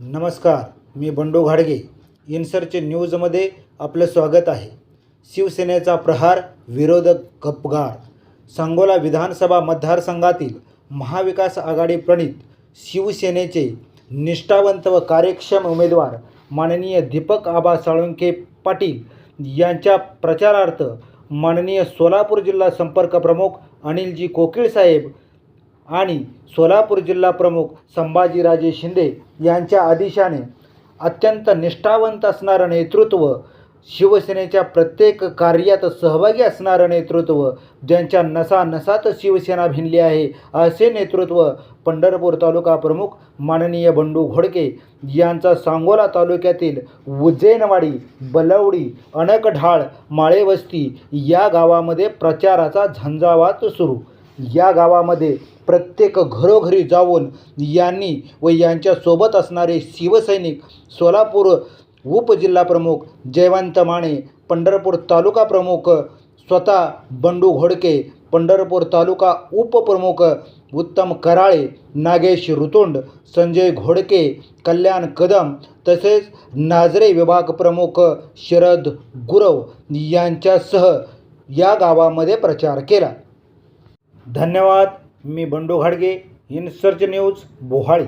नमस्कार मी बंडू घाडगे. इन्सरचे न्यूजमध्ये आपलं स्वागत आहे. शिवसेनेचा प्रहार विरोधक गपगार सांगोला विधानसभा मतदारसंघातील महाविकास आघाडी प्रणित शिवसेनेचे निष्ठावंत व कार्यक्षम उमेदवार माननीय दीपक आबा साळुंके पाटील यांच्या प्रचारार्थ माननीय सोलापूर जिल्हा संपर्क प्रमुख अनिलजी कोकिळसाहेब आणि सोलापूर जिल्हा प्रमुख संभाजीराजे शिंदे यांच्या आदेशाने अत्यंत निष्ठावंत असणारं नेतृत्व शिवसेनेच्या प्रत्येक कार्यात सहभागी असणारं नेतृत्व ज्यांच्या नसा नसात शिवसेना भिनली आहे असे नेतृत्व पंढरपूर तालुका प्रमुख माननीय बंडू घोडके यांचा सांगोला तालुक्यातील उज्जैनवाडी बलवडी अनकढाळ माळेवस्ती या गावामध्ये प्रचाराचा झंझावात सुरू. या गावामध्ये प्रत्येक घरोघरी जाऊन यांनी व यांच्यासोबत असणारे शिवसैनिक सोलापूर उपजिल्हाप्रमुख जयवंत माने पंढरपूर तालुका प्रमुख स्वतः बंडू घोडके पंढरपूर तालुका उपप्रमुख उत्तम कराळे नागेश रुतुंड संजय घोडके कल्याण कदम तसेच नाजरे विभाग प्रमुख शरद गुरव यांच्यासह या गावामध्ये प्रचार केला. धन्यवाद. मी बंडू घाडगे इन्सर्च न्यूज बोहाळी.